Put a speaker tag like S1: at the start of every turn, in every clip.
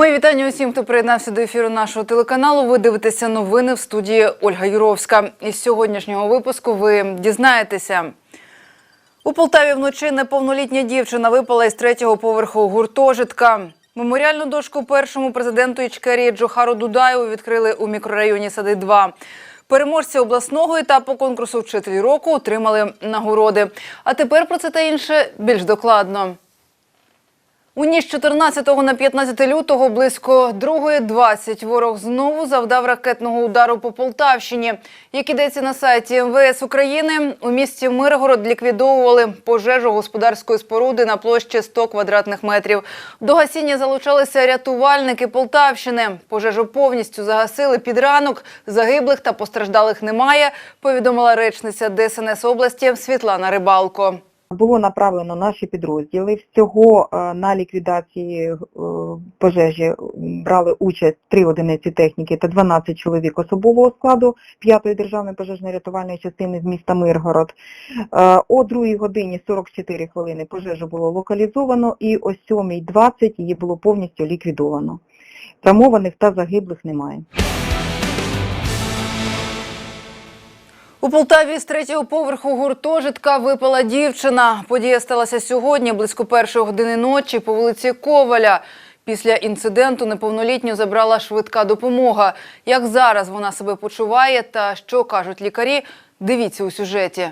S1: Мої вітання усім, хто приєднався до ефіру нашого телеканалу. Ви дивитеся новини в студії Ольга Юровська. Із сьогоднішнього випуску ви дізнаєтеся. У Полтаві вночі неповнолітня дівчина випала із третього поверху гуртожитка. Меморіальну дошку першому президенту Ічкерії Джохару Дудаєву відкрили у мікрорайоні Сади 2 Переможці обласного етапу конкурсу «Вчитель року отримали нагороди. А тепер про це та інше більш докладно. У ніч 14 на 15 лютого близько 2.20 ворог знову завдав ракетного удару по Полтавщині. Як ідеться на сайті МВС України, у місті Миргород ліквідовували пожежу господарської споруди на площі 100 квадратних метрів. До гасіння залучалися рятувальники Полтавщини. Пожежу повністю загасили під ранок. Загиблих та постраждалих немає, повідомила речниця ДСНС області Світлана Рибалко.
S2: Було направлено наші підрозділи. Всього е, на ліквідації е, пожежі брали участь 3 одиниці техніки та 12 чоловік особового складу 5-ї державної пожежно-рятувальної частини з міста Миргород. Е, О 2 годині 44 хвилини пожежу було локалізовано і о 7.20 її було повністю ліквідовано. Травмованих та загиблих немає.
S1: У Полтаві з третього поверху гуртожитка випала дівчина. Подія сталася сьогодні, близько першої години ночі по вулиці Коваля. Після інциденту неповнолітню забрала швидка допомога. Як зараз вона себе почуває та що кажуть лікарі, дивіться у сюжеті.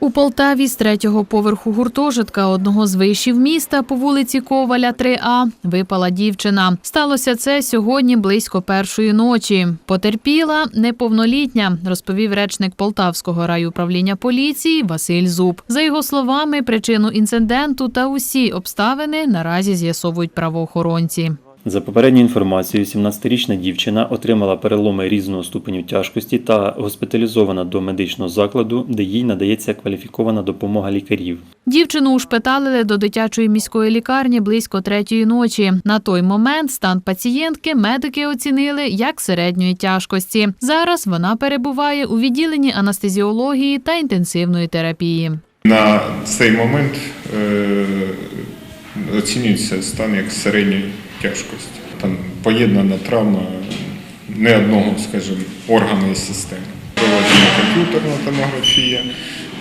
S3: У Полтаві з третього поверху гуртожитка одного з вишів міста по вулиці Коваля 3А випала дівчина. Сталося це сьогодні близько першої ночі. Потерпіла неповнолітня, розповів речник Полтавського райуправління поліції Василь Зуб. За його словами, причину інциденту та усі обставини наразі з'ясовують правоохоронці.
S4: За попередньою інформацією, 17-річна дівчина отримала переломи різного ступеню тяжкості та госпіталізована до медичного закладу, де їй надається кваліфікована допомога лікарів.
S3: Дівчину ушпиталили до дитячої міської лікарні близько третьої ночі. На той момент стан пацієнтки медики оцінили як середньої тяжкості. Зараз вона перебуває у відділенні анестезіології та інтенсивної терапії.
S5: На цей момент е, оцінюється стан як середньої тяжкості. Там поєднана травма не одного, скажімо, органу і системи. Проводжена комп'ютерна томографія,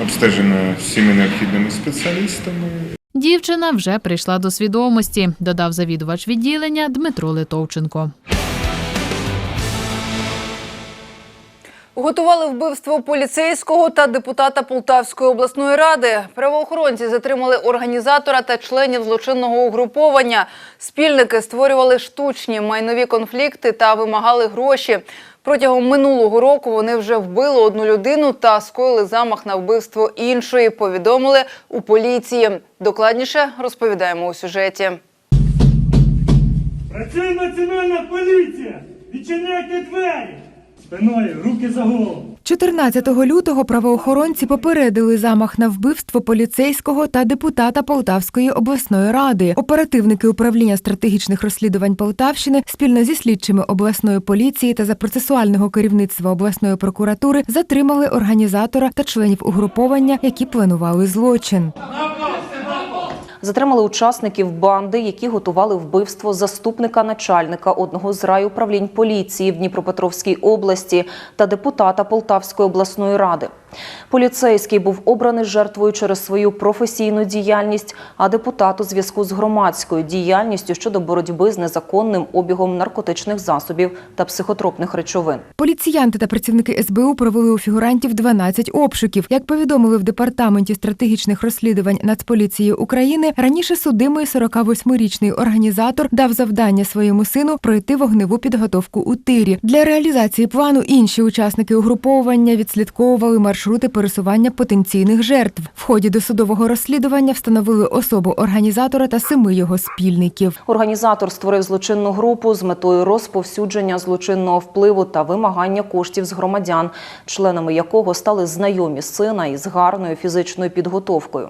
S5: обстежена всіми необхідними спеціалістами.
S3: Дівчина вже прийшла до свідомості, додав завідувач відділення Дмитро Литовченко.
S1: Готували вбивство поліцейського та депутата Полтавської обласної ради. Правоохоронці затримали організатора та членів злочинного угруповання. Спільники створювали штучні майнові конфлікти та вимагали гроші. Протягом минулого року вони вже вбили одну людину та скоїли замах на вбивство іншої. Повідомили у поліції. Докладніше розповідаємо у сюжеті.
S6: Працює національна поліція! Відчиняйте двері! Спиною, руки за голову!
S7: 14 лютого правоохоронці попередили замах на вбивство поліцейського та депутата Полтавської обласної ради. Оперативники управління стратегічних розслідувань Полтавщини спільно зі слідчими обласної поліції та за процесуального керівництва обласної прокуратури затримали організатора та членів угруповання, які планували злочин.
S8: Затримали учасників банди, які готували вбивство заступника начальника одного з райуправлінь поліції в Дніпропетровській області та депутата Полтавської обласної ради. Поліцейський був обраний жертвою через свою професійну діяльність, а депутат у зв'язку з громадською діяльністю щодо боротьби з незаконним обігом наркотичних засобів та психотропних речовин.
S7: Поліціянти та працівники СБУ провели у фігурантів 12 обшуків. Як повідомили в департаменті стратегічних розслідувань Нацполіції України, раніше судимий 48-річний організатор дав завдання своєму сину пройти вогневу підготовку у тирі. Для реалізації плану інші учасники угруповування відслідковували маршрути пересування потенційних жертв. В ході досудового розслідування встановили особу організатора та семи його спільників.
S8: Організатор створив злочинну групу з метою розповсюдження злочинного впливу та вимагання коштів з громадян, членами якого стали знайомі сина із гарною фізичною підготовкою.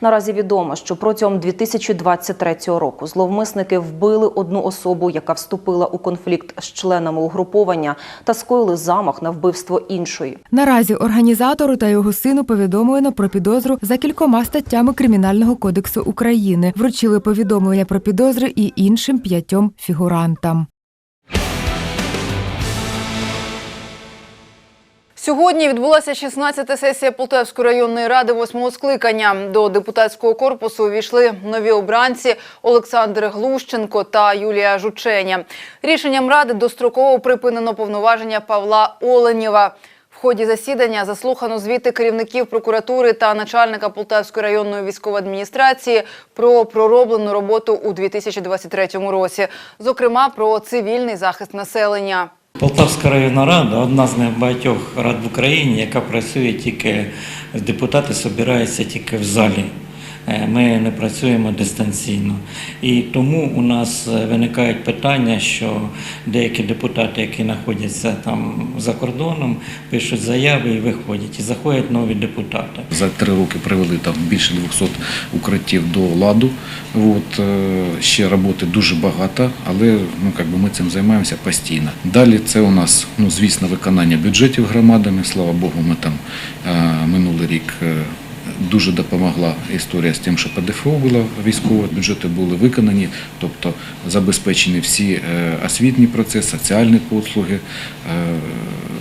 S8: Наразі відомо, що протягом 2023 року зловмисники вбили одну особу, яка вступила у конфлікт з членами угруповання та скоїли замах на вбивство іншої.
S7: Наразі організатор Організатору та його сину повідомлено про підозру за кількома статтями Кримінального кодексу України. Вручили повідомлення про підозри і іншим п'ятьом фігурантам.
S1: Сьогодні відбулася 16-та сесія Полтавської районної ради восьмого скликання. До депутатського корпусу увійшли нові обранці Олександр Глущенко та Юлія Жученя. Рішенням ради достроково припинено повноваження Павла Оленєва. Ході засідання заслухано звіти керівників прокуратури та начальника Полтавської районної військової адміністрації про пророблену роботу у 2023 році, зокрема про цивільний захист населення.
S9: Полтавська районна рада одна з небагатьох рад в Україні, яка працює тільки депутати збираються тільки в залі. Е, Ми не працюємо дистанційно. І тому у нас е, виникають питання, що деякі депутати, які знаходяться там за кордоном, пишуть заяви і виходять. І заходять нові депутати.
S10: За три роки привели там більше 200 укриттів до ладу. От, е, ще роботи дуже багато, але ну, би ми цим займаємося постійно. Далі це у нас, ну, звісно, виконання бюджетів громадами. Слава Богу, ми там минулий рік. Дуже допомогла історія з тим, що ПДФО було військове, бюджети були виконані, тобто забезпечені всі е, освітні процеси, соціальні послуги е,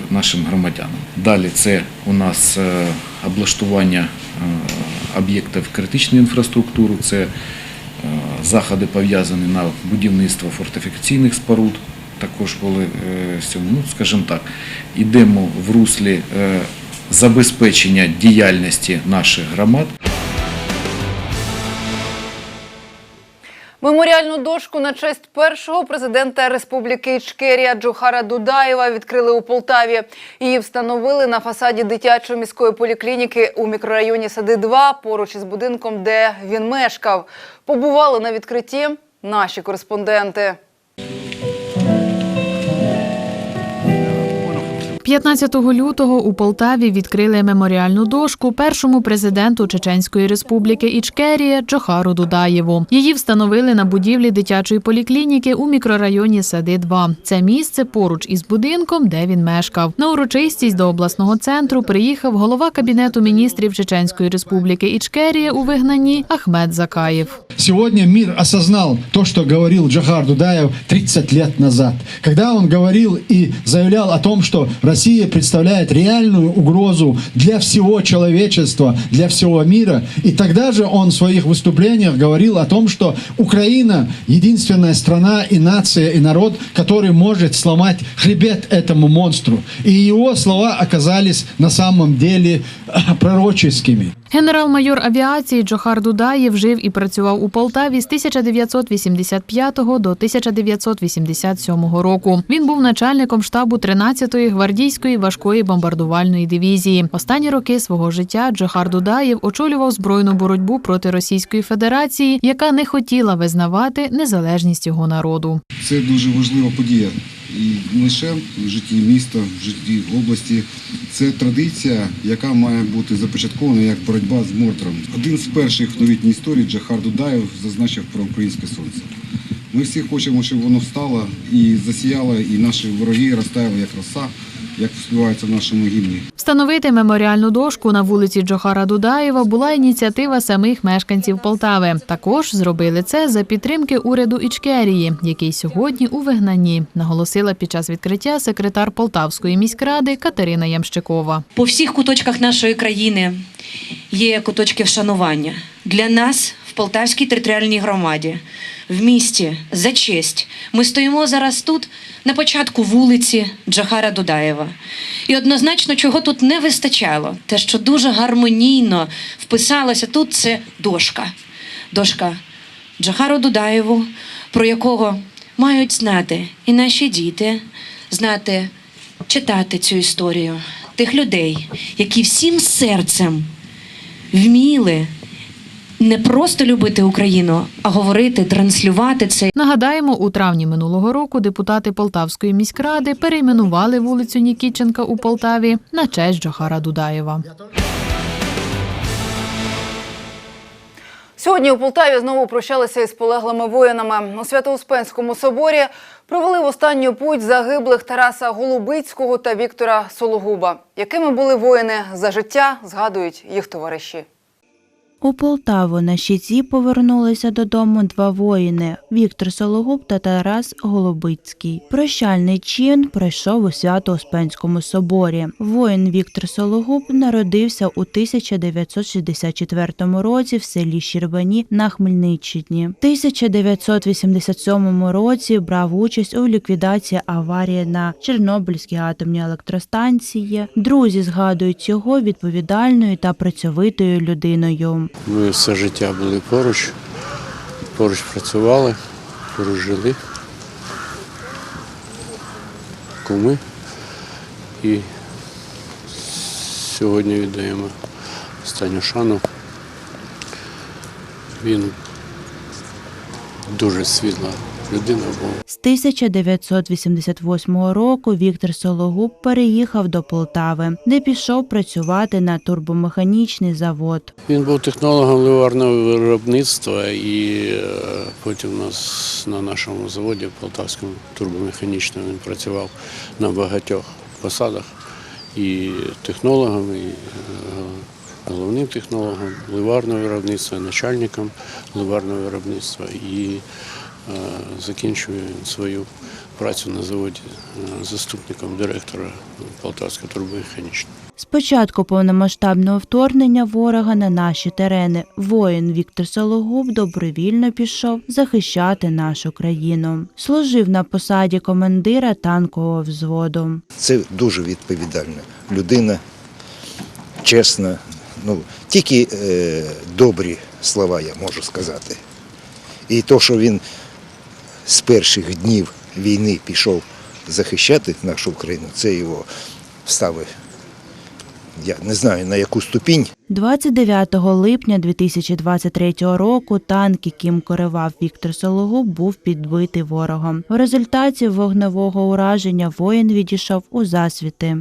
S10: нашим громадянам. Далі це у нас е, облаштування об'єктів критичної інфраструктури, це заходи пов'язані на будівництво фортифікаційних споруд. Також були ну, скажімо так, йдемо в руслі забезпечення діяльності наших громад.
S1: Меморіальну дошку на честь першого президента Республіки Ічкерія Джохара Дудаєва відкрили у Полтаві. Її встановили на фасаді дитячої міської поліклініки у мікрорайоні Сади 2 поруч із будинком, де він мешкав. Побували на відкритті наші кореспонденти.
S3: 15 лютого у Полтаві відкрили меморіальну дошку першому президенту Чеченської республіки Ічкерія Джохару Дудаєву. Її встановили на будівлі дитячої поліклініки у мікрорайоні Сади 2 Це місце поруч із будинком, де він мешкав. На урочистість до обласного центру приїхав голова кабінету міністрів Чеченської республіки Ічкерія у вигнанні Ахмед Закаєв.
S11: Сегодня мир осознал то, что говорил Джахар Дудаев 30 лет назад, когда он говорил и заявлял о том, что Россия представляет реальную угрозу для всего человечества, для всего мира. И тогда же он в своих выступлениях говорил о том, что Украина единственная страна и нация и народ, который может сломать хребет этому монстру. И его слова оказались на самом деле пророческими.
S3: Генерал-майор авіації Джохар Дудаєв жив і працював у Полтаві з 1985 до 1987 року. Він був начальником штабу 13-ї гвардійської важкої бомбардувальної дивізії. Останні роки свого життя Джохар Дудаєв очолював збройну боротьбу проти Російської Федерації, яка не хотіла визнавати незалежність його народу.
S12: Це дуже важлива подія. І лише в житті міста, в житті області. Це традиція, яка має бути започаткована як боротьба з мордором. Один з перших в новітній історії Джахар Дудаєв зазначив про українське сонце. Ми всі хочемо, щоб воно встало і засіяло, і наші вороги розтаяли як роса, як співається в нашому гімні.
S3: Встановити меморіальну дошку на вулиці Джохара Дудаєва була ініціатива самих мешканців Полтави. Також зробили це за підтримки уряду Ічкерії, який сьогодні у вигнанні, наголосила під час відкриття секретар Полтавської міськради Катерина Ямщикова.
S13: По всіх куточках нашої країни є куточки вшанування. Для нас Полтавській територіальній громаді, в місті за честь. Ми стоїмо зараз тут на початку вулиці Джахара Дудаєва. І однозначно, чого тут не вистачало, те, що дуже гармонійно вписалося тут, це дошка. Дошка Джахару Дудаєву, про якого мають знати і наші діти, знати, читати цю історію тих людей, які всім серцем вміли не просто любити Україну, а говорити, транслювати це
S3: Нагадаємо, у травні минулого року депутати Полтавської міськради перейменували вулицю Нікітченка у Полтаві на честь Джохара Дудаєва.
S1: Сьогодні у Полтаві знову прощалися із полеглими воїнами. У Свято-Успенському соборі Провели в останню путь загиблих Тараса Голубицького та Віктора Сологуба. Якими були воїни за життя, згадують їх товариші.
S14: У Полтаву на щиті повернулися додому два воїни Віктор Сологуб та Тарас Голубицький. Прощальний чин пройшов у Свято-Успенському соборі. Воїн Віктор Сологуб народився у 1964 році в селі Щербані на Хмельниччині. В 1987 році брав участь у ліквідації аварії на Чорнобильській атомній електростанції. Друзі згадують його відповідальною та працьовитою людиною.
S15: Ми все життя були поруч, поруч працювали, поруч жили. Куми. І сьогодні віддаємо останню шану. Він дуже світла людина був.
S14: З 1988 року Віктор Сологуб переїхав до Полтави, де пішов працювати на турбомеханічний завод.
S15: Він був технологом ливарного виробництва і е, потім у нас на нашому заводі Полтавському турбомеханічному він працював на багатьох посадах і технологом, і е, головним технологом ливарного виробництва, начальником ливарного виробництва і закінчує свою працю на заводі е, заступником директора Полтавського турбомеханічного.
S14: З початку повномасштабного вторгнення ворога на наші терени воїн Віктор Сологуб добровільно пішов захищати нашу країну. Служив на посаді командира танкового взводу.
S16: Це дуже відповідальна людина, чесна. Ну, тільки е, добрі слова я можу сказати. І то, що він з перших днів війни пішов захищати нашу Україну, це його вставив. Я не знаю на яку ступінь.
S14: 29 липня 2023 року танк, яким керував Віктор Сологуб, був підбитий ворогом. В результаті вогневого ураження воїн відійшов у засвіти.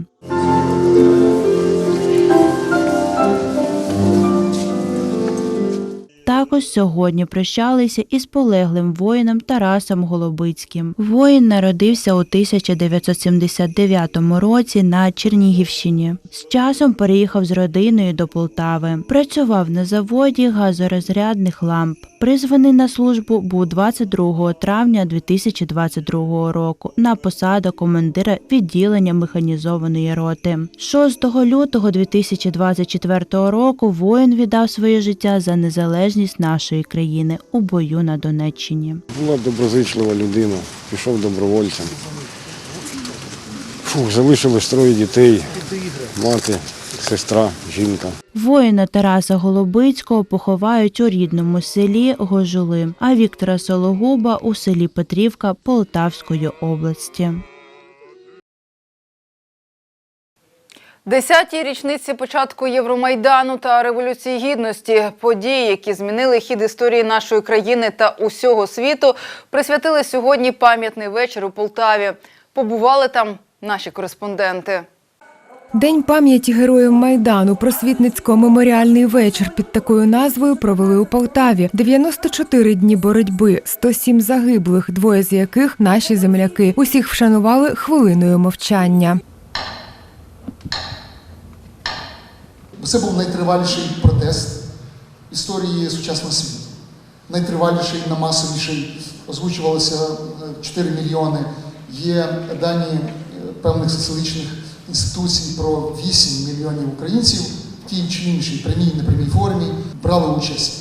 S14: Також сьогодні прощалися із полеглим воїном Тарасом Голобицьким. Воїн народився у 1979 році на Чернігівщині. З часом переїхав з родиною до Полтави. Працював на заводі газорозрядних ламп. Призваний на службу був 22 травня 2022 року на посаду командира відділення механізованої роти. 6 лютого 2024 року воїн віддав своє життя за незалежність нашої країни у бою на Донеччині.
S17: Була доброзичлива людина, пішов добровольцем. Фух, залишилось троє дітей, мати, сестра, жінка.
S14: Воїна Тараса Голубицького поховають у рідному селі Гожули, а Віктора Сологуба у селі Петрівка Полтавської області.
S1: Десятій річниці початку Євромайдану та Революції Гідності, події, які змінили хід історії нашої країни та усього світу, присвятили сьогодні пам'ятний вечір у Полтаві. Побували там наші кореспонденти.
S7: День пам'яті героїв Майдану, просвітницько-меморіальний вечір під такою назвою провели у Полтаві. 94 дні боротьби, 107 загиблих, двоє з яких наші земляки. Усіх вшанували хвилиною мовчання.
S18: Це був найтриваліший протест історії сучасного світу. Найтриваліший, намасовіший, озвучувалося е, 4 мільйони. Є дані е, певних соціологічних інституцій про 8 мільйонів українців в тій чи іншій прямій непрямій формі брали участь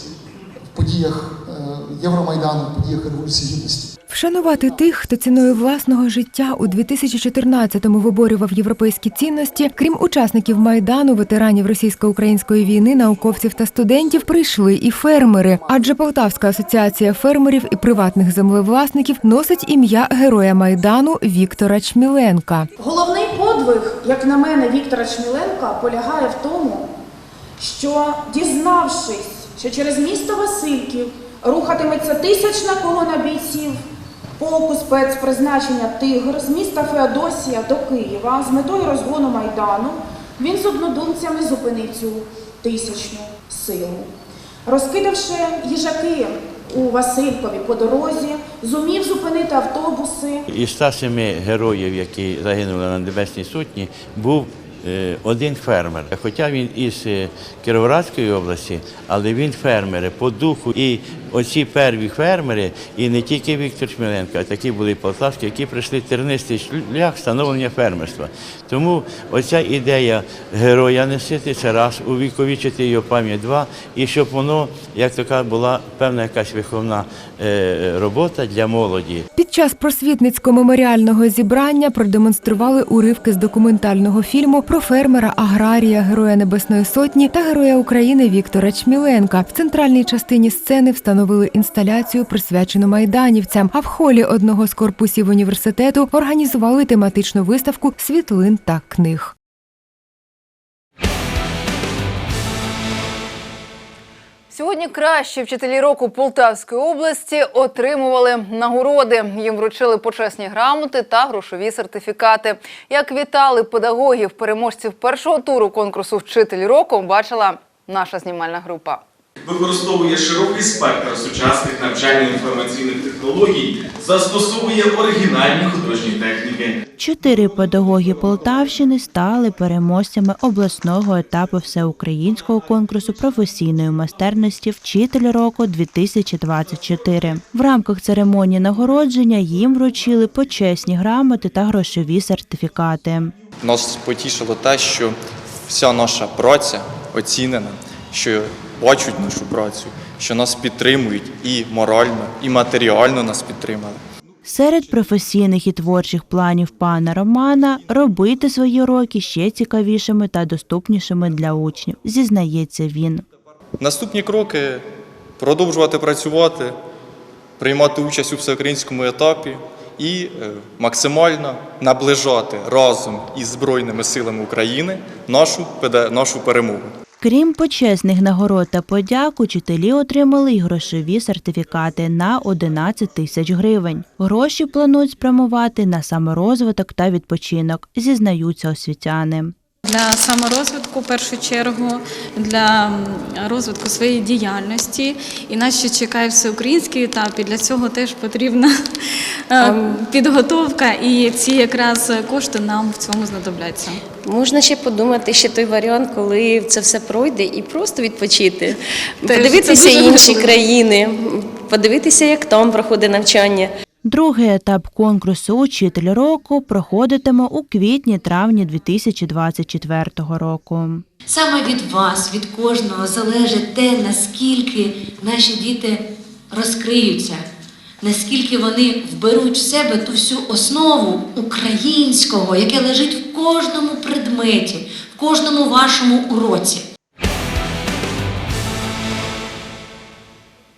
S18: в подіях е, Євромайдану, в подіях Революції Гідності.
S7: Вшанувати тих, хто ціною власного життя у 2014-му виборював європейські цінності, крім учасників майдану, ветеранів російсько-української війни, науковців та студентів, прийшли і фермери. Адже Полтавська асоціація фермерів і приватних землевласників носить ім'я героя майдану Віктора Чміленка.
S19: Головний подвиг, як на мене, Віктора Чміленка полягає в тому, що дізнавшись, що через місто Васильків рухатиметься тисячна колона бійців полку спецпризначення Тигр з міста Феодосія до Києва з метою розгону Майдану, він з однодумцями зупинив цю тисячну силу. Розкидавши їжаки у Василькові по дорозі, зумів зупинити автобуси.
S20: Із 107 героїв, які загинули на Небесній Сотні, був е, один фермер. Хоча він із е, Кіровоградської області, але він фермери по духу. І оці перві фермери, і не тільки Віктор Шмиленко, а такі були полтавські, які прийшли тернистий шлях встановлення фермерства. Тому оця ідея героя носити це раз, увіковічити його пам'ять два, і щоб воно, як така, була певна якась виховна е, робота для молоді.
S7: Під час просвітницько-меморіального зібрання продемонстрували уривки з документального фільму про фермера аграрія, героя Небесної Сотні та героя України Віктора Чміленка. В центральній частині сцени встановили інсталяцію, присвячену майданівцям. А в холі одного з корпусів університету організували тематичну виставку світлин та книг.
S1: Сьогодні кращі вчителі року Полтавської області отримували нагороди. Їм вручили почесні грамоти та грошові сертифікати. Як вітали педагогів, переможців першого туру конкурсу Вчитель року, бачила наша знімальна група.
S21: Використовує широкий спектр сучасних навчально-інформаційних технологій, застосовує оригінальні художні техніки.
S14: Чотири педагоги Полтавщини стали переможцями обласного етапу всеукраїнського конкурсу професійної майстерності Вчитель року 2024. В рамках церемонії нагородження їм вручили почесні грамоти та грошові сертифікати.
S22: Нас потішило те, що вся наша праця оцінена, що бачать нашу працю, що нас підтримують і морально, і матеріально нас підтримали.
S14: Серед професійних і творчих планів пана Романа робити свої уроки ще цікавішими та доступнішими для учнів, зізнається він.
S22: Наступні кроки продовжувати працювати, приймати участь у всеукраїнському етапі і е, максимально наближати разом із Збройними силами України нашу, нашу перемогу.
S14: Крім почесних нагород та подяк, учителі отримали й грошові сертифікати на 11 тисяч гривень. Гроші планують спрямувати на саморозвиток та відпочинок, зізнаються освітяни.
S23: Для саморозвитку, в першу чергу, для розвитку своєї діяльності. І нас ще чекає всеукраїнський етап, і для цього теж потрібна е, підготовка, і ці якраз кошти нам в цьому знадобляться.
S24: Можна ще подумати ще той варіант, коли це все пройде, і просто відпочити, подивитися інші країни, подивитися, як там проходить навчання.
S14: Другий етап конкурсу Учитель року проходитиме у квітні-травні 2024 року.
S25: Саме від вас, від кожного залежить те, наскільки наші діти розкриються, наскільки вони вберуть в себе ту всю основу українського, яке лежить в кожному предметі, в кожному вашому уроці.